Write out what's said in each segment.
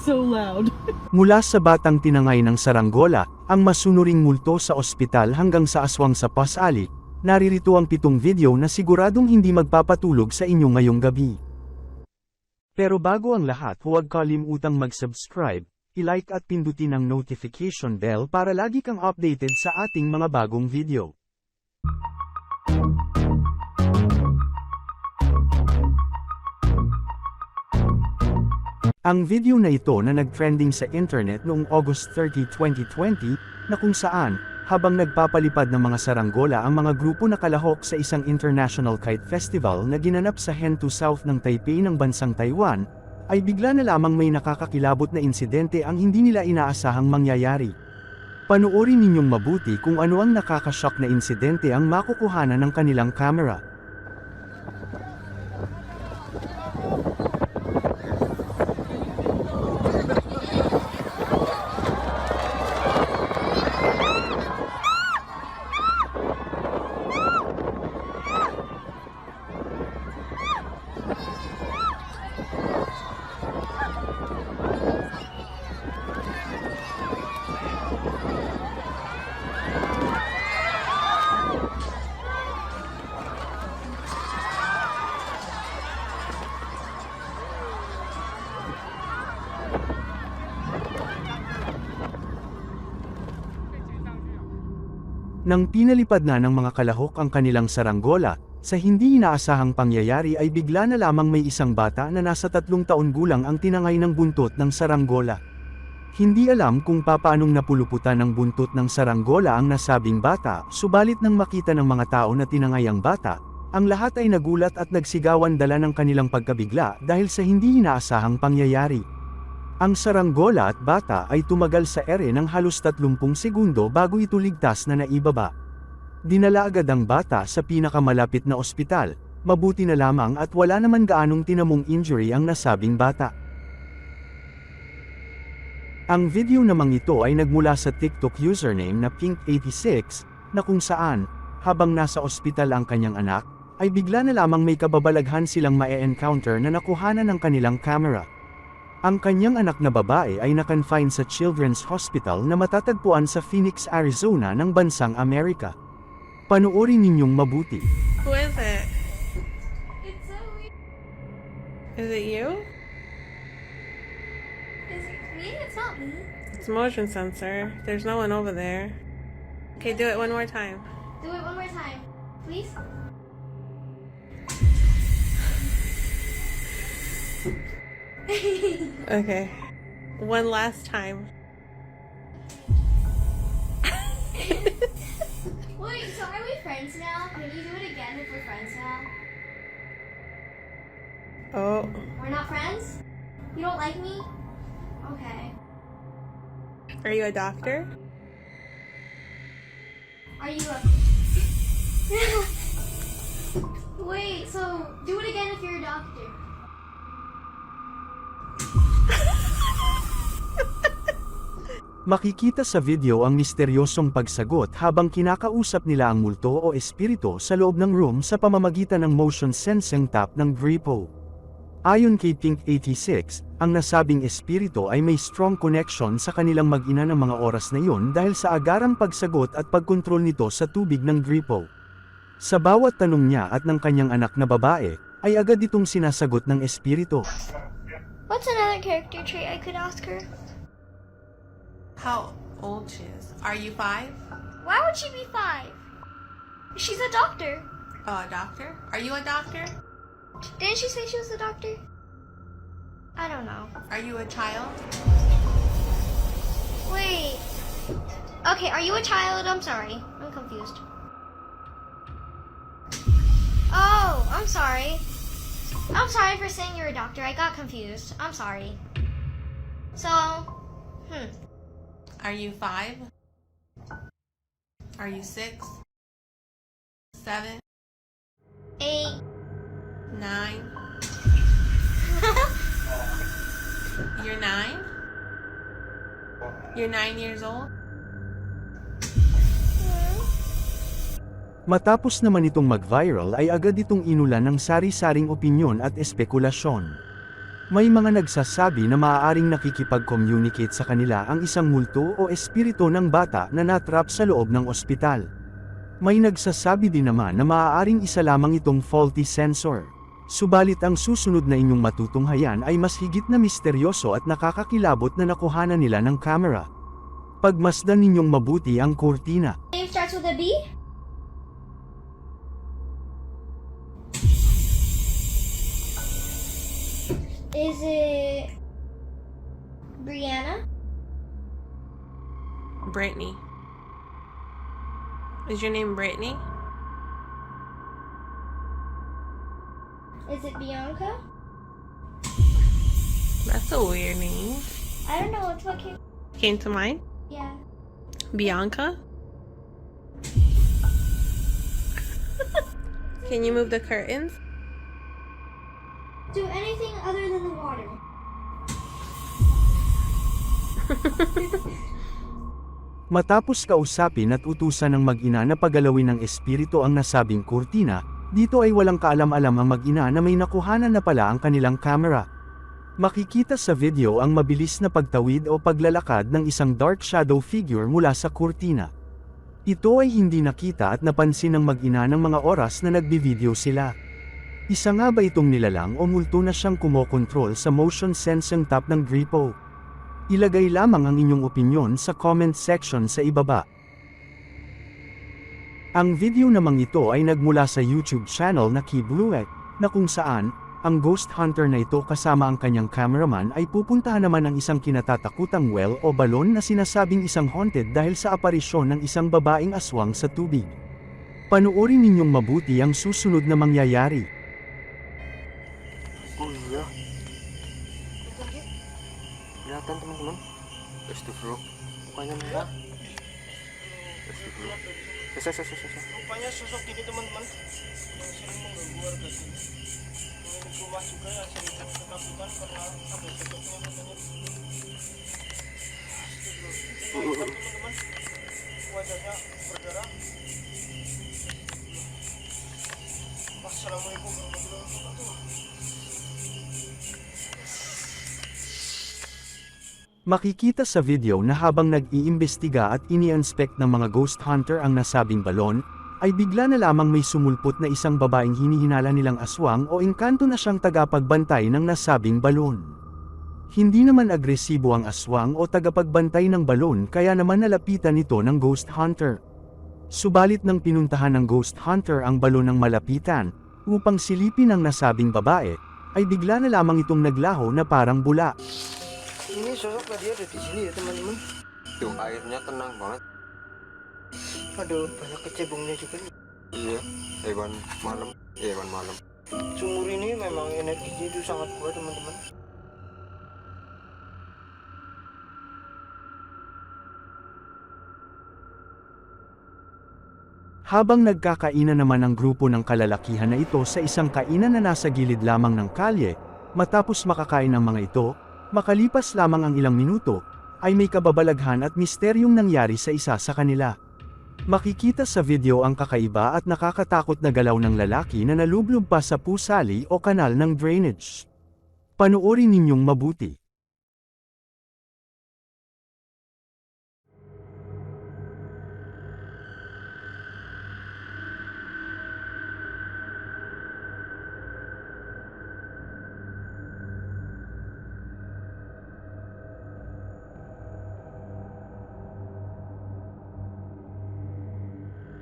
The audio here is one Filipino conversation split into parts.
So loud. Mula sa batang tinangay ng saranggola, ang masunuring multo sa ospital hanggang sa aswang sa pasali, naririto ang pitong video na siguradong hindi magpapatulog sa inyo ngayong gabi. Pero bago ang lahat huwag kalimutang mag-subscribe, i-like at pindutin ang notification bell para lagi kang updated sa ating mga bagong video. Ang video na ito na nag-trending sa internet noong August 30, 2020, na kung saan, habang nagpapalipad ng mga saranggola ang mga grupo na kalahok sa isang International Kite Festival na ginanap sa Hento South ng Taipei ng bansang Taiwan, ay bigla na lamang may nakakakilabot na insidente ang hindi nila inaasahang mangyayari. Panoorin ninyong mabuti kung ano ang nakakashock na insidente ang makukuhanan ng kanilang camera. Nang pinalipad na ng mga kalahok ang kanilang saranggola, sa hindi inaasahang pangyayari ay bigla na lamang may isang bata na nasa tatlong taon gulang ang tinangay ng buntot ng saranggola. Hindi alam kung papaanong napuluputan ng buntot ng saranggola ang nasabing bata, subalit nang makita ng mga tao na tinangay ang bata, ang lahat ay nagulat at nagsigawan dala ng kanilang pagkabigla dahil sa hindi inaasahang pangyayari. Ang saranggola at bata ay tumagal sa ere ng halos 30 segundo bago ito ligtas na naibaba. Dinala agad ang bata sa pinakamalapit na ospital, mabuti na lamang at wala naman gaanong tinamong injury ang nasabing bata. Ang video namang ito ay nagmula sa TikTok username na Pink86, na kung saan, habang nasa ospital ang kanyang anak, ay bigla na lamang may kababalaghan silang mae-encounter na nakuhanan ng kanilang camera. Ang kanyang anak na babae ay nakonfine sa Children's Hospital na matatagpuan sa Phoenix, Arizona ng bansang Amerika. Panoorin ninyong mabuti. Who is it? It's so weird. Is it you? Is it me? It's not me. It's motion sensor. There's no one over there. Okay, do it one more time. Do it one more time, please. Okay. One last time. Wait, so are we friends now? Can you do it again if we're friends now? Oh. We're not friends? You don't like me? Okay. Are you a doctor? Are you a. Wait, so do it again if you're a doctor. Makikita sa video ang misteryosong pagsagot habang kinakausap nila ang multo o espiritu sa loob ng room sa pamamagitan ng motion sensing tap ng Gripo. Ayon kay Pink86, ang nasabing espiritu ay may strong connection sa kanilang mag-ina ng mga oras na iyon dahil sa agarang pagsagot at pagkontrol nito sa tubig ng Gripo. Sa bawat tanong niya at ng kanyang anak na babae, ay agad itong sinasagot ng espiritu. What's another character trait I could ask her? How old she is? Are you five? Why would she be five? She's a doctor. Oh, a doctor? Are you a doctor? Didn't she say she was a doctor? I don't know. Are you a child? Wait. Okay, are you a child? I'm sorry. I'm confused. Oh! Oh, I'm sorry. I'm sorry for saying you're a doctor. I got confused. I'm sorry. So, hmm. Are you five? Are you six? Seven? Eight. Nine? You're nine? You're nine years old? Matapos naman itong mag-viral ay agad itong inulan ng sari-saring opinyon at espekulasyon. May mga nagsasabi na maaaring nakikipag-communicate sa kanila ang isang multo o espiritu ng bata na natrap sa loob ng ospital. May nagsasabi din naman na maaaring isa lamang itong faulty sensor. Subalit ang susunod na inyong matutunghayan ay mas higit na misteryoso at nakakakilabot na nakuhanan nila ng camera. Pagmasdan ninyong mabuti ang kurtina. Name starts with a B? Is it Brianna? Brittany. Is your name Brittany? Is it Bianca? That's a weird name. I don't know. It's what came. Came to mind? Yeah. Bianca? Can you move the curtains? Do anything other than the water. Matapos kausapin at utusan ng mag-ina na pagalawin ng espiritu ang nasabing kurtina, dito ay walang kaalam-alam ang mag-ina na may nakuhanan na pala ang kanilang camera. Makikita sa video ang mabilis na pagtawid o paglalakad ng isang dark shadow figure mula sa kurtina. Ito ay hindi nakita at napansin ng mag-ina ng mga oras na nagbi-video sila. Isa nga ba itong nilalang o multo na siyang kumokontrol sa motion sensing top ng gripo? Ilagay lamang ang inyong opinyon sa comment section sa ibaba. Ang video namang ito ay nagmula sa YouTube channel na Kibluet, na kung saan, ang ghost hunter na ito kasama ang kanyang cameraman ay pupuntahan naman ng isang kinatatakutang well o balon na sinasabing isang haunted dahil sa aparisyon ng isang babaeng aswang sa tubig. Panuorin ninyong mabuti ang susunod na mangyayari. Astagfirullah. Mukanya merah. Astagfirullah. Sesa, sesa, sesa. Rupanya sosok ini teman-teman yang sering mengganggu warga sini. Pemilik rumah juga yang sering ketakutan karena ada sosoknya katanya. Astagfirullah. teman-teman. Wajahnya berdarah. Assalamualaikum warahmatullahi wabarakatuh. Makikita sa video na habang nag-iimbestiga at ini-inspect ng mga ghost hunter ang nasabing balon, ay bigla na lamang may sumulpot na isang babaeng hinihinala nilang aswang o engkanto na siyang tagapagbantay ng nasabing balon. Hindi naman agresibo ang aswang o tagapagbantay ng balon kaya naman nalapitan ito ng ghost hunter. Subalit nang pinuntahan ng ghost hunter ang balon ng malapitan, upang silipin ang nasabing babae, ay bigla na lamang itong naglaho na parang bula. Ini sosok tadi ada di sini ya teman-teman. Tuh airnya tenang banget. Ada banyak kecebongnya juga. nih. Iya. Hewan malam. Hewan malam. Sumur ini memang energinya itu sangat kuat teman-teman. Habang nagkakainan naman ang grupo ng kalalakihan na ito sa isang kainan na nasa gilid lamang ng kalye, matapos makakain ang mga ito, makalipas lamang ang ilang minuto, ay may kababalaghan at misteryong nangyari sa isa sa kanila. Makikita sa video ang kakaiba at nakakatakot na galaw ng lalaki na nalublob pa sa pusali o kanal ng drainage. Panoorin ninyong mabuti.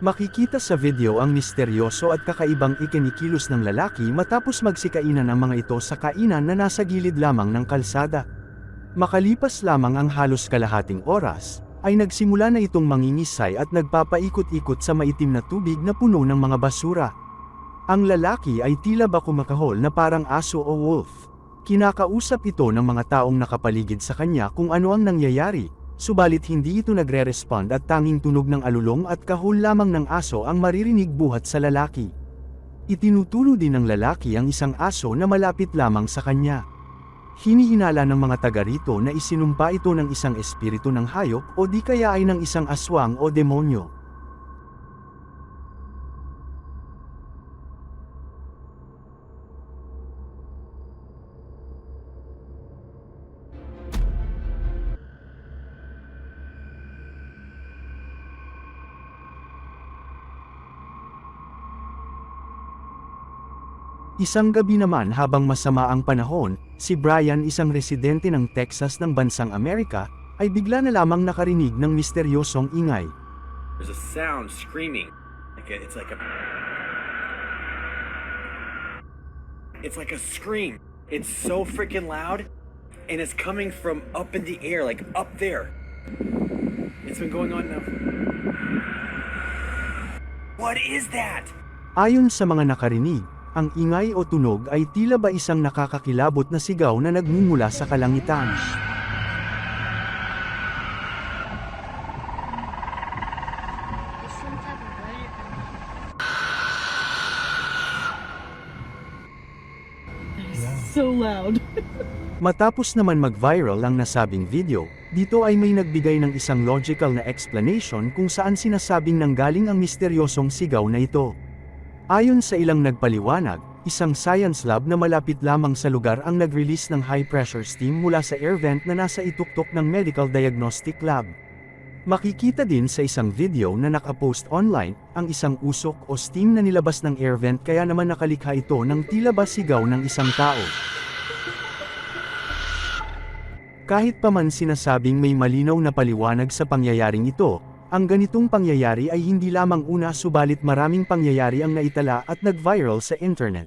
Makikita sa video ang misteryoso at kakaibang ikinikilos ng lalaki matapos magsikainan ang mga ito sa kainan na nasa gilid lamang ng kalsada. Makalipas lamang ang halos kalahating oras, ay nagsimula na itong mangingisay at nagpapaikot-ikot sa maitim na tubig na puno ng mga basura. Ang lalaki ay tila ba kumakahol na parang aso o wolf. Kinakausap ito ng mga taong nakapaligid sa kanya kung ano ang nangyayari, subalit hindi ito nagre-respond at tanging tunog ng alulong at kahol lamang ng aso ang maririnig buhat sa lalaki. Itinutulo din ng lalaki ang isang aso na malapit lamang sa kanya. Hinihinala ng mga taga rito na isinumpa ito ng isang espiritu ng hayop o di kaya ay ng isang aswang o demonyo. Isang gabi naman habang masama ang panahon, si Brian isang residente ng Texas ng bansang Amerika, ay bigla na lamang nakarinig ng misteryosong ingay. There's a sound screaming. Like a, it's like a. It's like a scream. It's so freaking loud, and it's coming from up in the air, like up there. It's been going on now. What is that? Ayon sa mga nakarinig, ang ingay o tunog ay tila ba isang nakakakilabot na sigaw na nagmumula sa kalangitan. So loud. Matapos naman mag-viral ang nasabing video, dito ay may nagbigay ng isang logical na explanation kung saan sinasabing nanggaling ang misteryosong sigaw na ito. Ayon sa ilang nagpaliwanag, isang science lab na malapit lamang sa lugar ang nag-release ng high-pressure steam mula sa air vent na nasa ituktok ng medical diagnostic lab. Makikita din sa isang video na nakapost online, ang isang usok o steam na nilabas ng air vent kaya naman nakalikha ito ng tila ba sigaw ng isang tao. Kahit pa man sinasabing may malinaw na paliwanag sa pangyayaring ito, ang ganitong pangyayari ay hindi lamang una subalit maraming pangyayari ang naitala at nag-viral sa internet.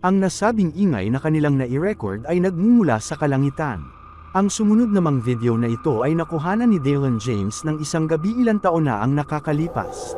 Ang nasabing ingay na kanilang nai-record ay nagmumula sa kalangitan. Ang sumunod namang video na ito ay nakuhanan ni Dalen James ng isang gabi ilang taon na ang nakakalipas.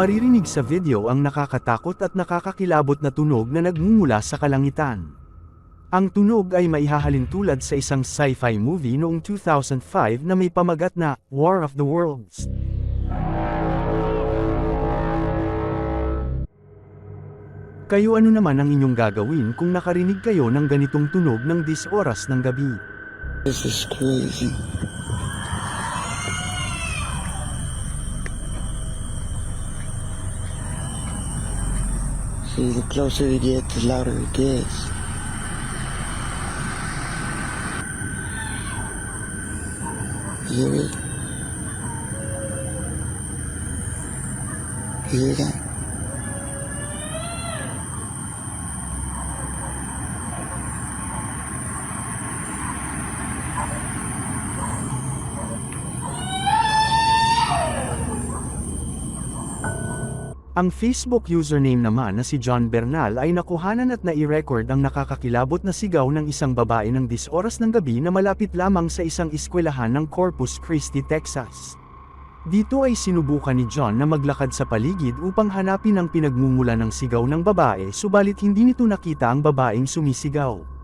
Maririnig sa video ang nakakatakot at nakakakilabot na tunog na nagmumula sa kalangitan. Ang tunog ay maihahalin tulad sa isang sci-fi movie noong 2005 na may pamagat na War of the Worlds. Kayo ano naman ang inyong gagawin kung nakarinig kayo ng ganitong tunog ng 10 oras ng gabi? This is crazy. See, the closer you get, the louder it gets. You hear it? You hear that? Ang Facebook username naman na si John Bernal ay nakuhanan at nai-record ang nakakakilabot na sigaw ng isang babae ng 10 oras ng gabi na malapit lamang sa isang eskwelahan ng Corpus Christi, Texas. Dito ay sinubukan ni John na maglakad sa paligid upang hanapin ang pinagmumula ng sigaw ng babae subalit hindi nito nakita ang babaeng sumisigaw.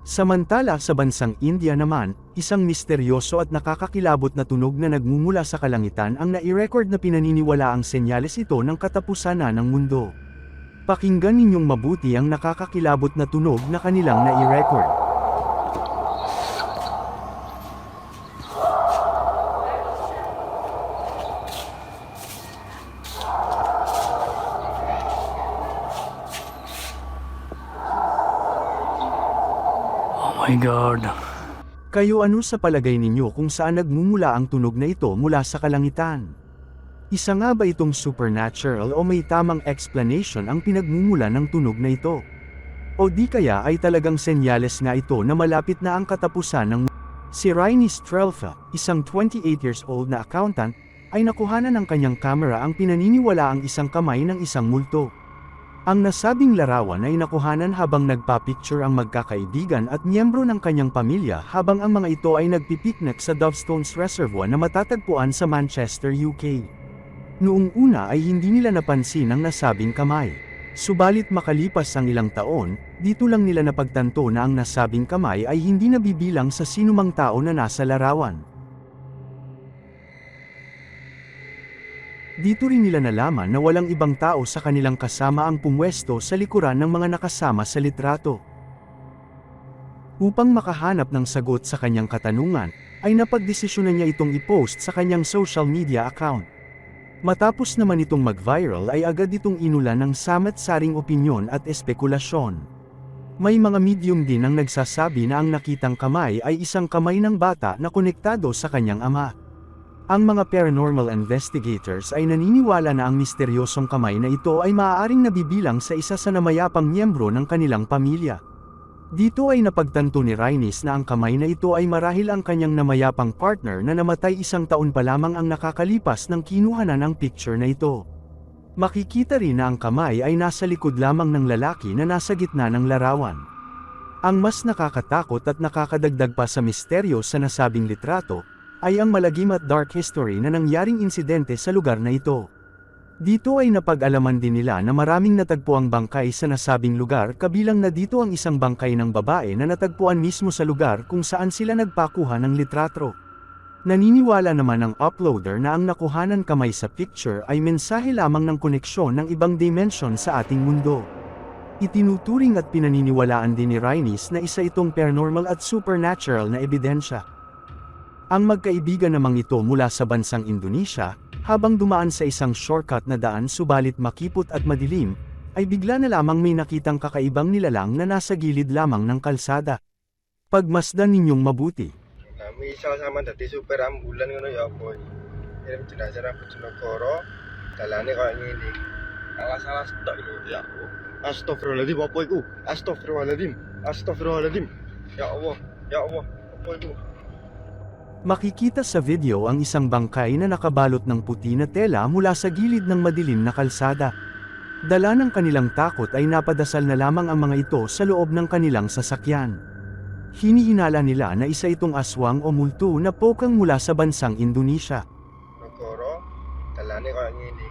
Samantala sa bansang India naman, isang misteryoso at nakakakilabot na tunog na nagmumula sa kalangitan ang nai-record na pinaniniwala ang senyales ito ng katapusan ng mundo. Pakinggan ninyong mabuti ang nakakakilabot na tunog na kanilang nai-record. My god. Kayo ano sa palagay ninyo kung saan nagmumula ang tunog na ito mula sa kalangitan? Isa nga ba itong supernatural o may tamang explanation ang pinagmumula ng tunog na ito? O di kaya ay talagang senyales nga ito na malapit na ang katapusan ng Si Rainy Strelfa, isang 28 years old na accountant, ay nakuhanan ng kanyang kamera ang pinaniniwala ang isang kamay ng isang multo. Ang nasabing larawan ay nakuhanan habang nagpa-picture ang magkakaibigan at miyembro ng kanyang pamilya habang ang mga ito ay nagpipiknik sa Dovestones Reservoir na matatagpuan sa Manchester, UK. Noong una ay hindi nila napansin ang nasabing kamay. Subalit makalipas ang ilang taon, dito lang nila napagtanto na ang nasabing kamay ay hindi nabibilang sa sinumang tao na nasa larawan. Dito rin nila nalaman na walang ibang tao sa kanilang kasama ang pumwesto sa likuran ng mga nakasama sa litrato. Upang makahanap ng sagot sa kanyang katanungan, ay napagdesisyonan niya itong i-post sa kanyang social media account. Matapos naman itong mag-viral ay agad itong inulan ng samat-saring opinyon at espekulasyon. May mga medium din ang nagsasabi na ang nakitang kamay ay isang kamay ng bata na konektado sa kanyang ama. Ang mga paranormal investigators ay naniniwala na ang misteryosong kamay na ito ay maaaring nabibilang sa isa sa namayapang miyembro ng kanilang pamilya. Dito ay napagtanto ni Rainis na ang kamay na ito ay marahil ang kanyang namayapang partner na namatay isang taon pa lamang ang nakakalipas ng kinuhanan ng picture na ito. Makikita rin na ang kamay ay nasa likod lamang ng lalaki na nasa gitna ng larawan. Ang mas nakakatakot at nakakadagdag pa sa misteryo sa nasabing litrato, ay ang malagim at dark history na nangyaring insidente sa lugar na ito. Dito ay napag-alaman din nila na maraming natagpuang bangkay sa nasabing lugar kabilang na dito ang isang bangkay ng babae na natagpuan mismo sa lugar kung saan sila nagpakuha ng litrato. Naniniwala naman ang uploader na ang nakuhanan kamay sa picture ay mensahe lamang ng koneksyon ng ibang dimension sa ating mundo. Itinuturing at pinaniniwalaan din ni Rainis na isa itong paranormal at supernatural na ebidensya. Ang magkaibigan namang ito mula sa bansang Indonesia, habang dumaan sa isang shortcut na daan subalit makipot at madilim, ay bigla na lamang may nakitang kakaibang nilalang na nasa gilid lamang ng kalsada. Pagmasdan ninyong mabuti. Kami sama-sama dadi supir ambulan ngono ya apa. Kirim jenazah nang Bojonegoro, dalane koyo ngene. Salah-salah stok lho ya Allah. Astagfirullahaladzim apa iku? Astagfirullahaladzim. Astagfirullahaladzim. Ya Allah, ya Allah, apa iku? Makikita sa video ang isang bangkay na nakabalot ng puti na tela mula sa gilid ng madilim na kalsada. Dala ng kanilang takot ay napadasal na lamang ang mga ito sa loob ng kanilang sasakyan. Hinihinala nila na isa itong aswang o multo na pokang mula sa bansang Indonesia. Negoro, dalane koyo ngene.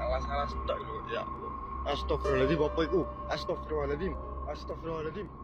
Salah-salah stok lho ya. Astagfirullahaladzim apa iku? Astagfirullahaladzim. Astagfirullahaladzim.